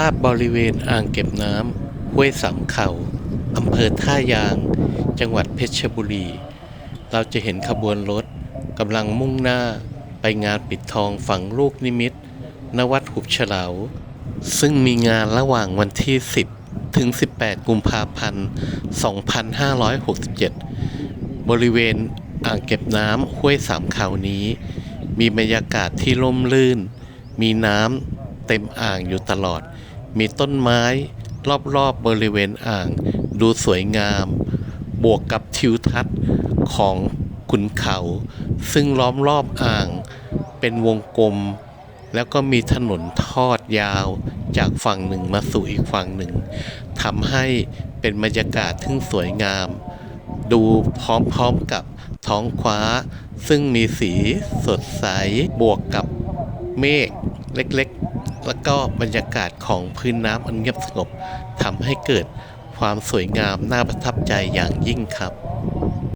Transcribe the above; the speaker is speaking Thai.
ภาพบริเวณอ่างเก็บน้ำห้วยสามเขาอำเภอท่ายาง จังหวัดเพชรบุรี เราจะเห็นขบวนรถกำลังมุ่งหน้าไปงานปิดทองฝังลูกนิมิตณวัดหุบเฉลา ซึ่งมีงานระหว่างวันที่ 10 ถึง 18 กุมภาพันธ์ 2567 บริเวณอ่างเก็บน้ำห้วยสามเขานี้ มีบรรยากาศที่ร่มรื่น มีน้ำเต็มอ่างอยู่ตลอด มีต้นไม้รอบๆบบริเวณอ่าง ดูสวยงาม บวกกับทิวทัศน์ของขุนเขา ซึ่งล้อมรอบอ่าง เป็นวงกลม แล้วก็มีถนนทอดยาวจากฝั่งหนึ่งมาสู่อีกฝั่งหนึ่งทำให้เป็นบรรยากาศที่สวยงาม ดูพร้อมๆกับท้องฟ้า ซึ่งมีสีสดใสบวกกับ เมฆเล็กๆ แล้วก็บรรยากาศของพื้นน้ำอันเงียบสงบทำให้เกิดความสวยงามน่าประทับใจอย่างยิ่งครับ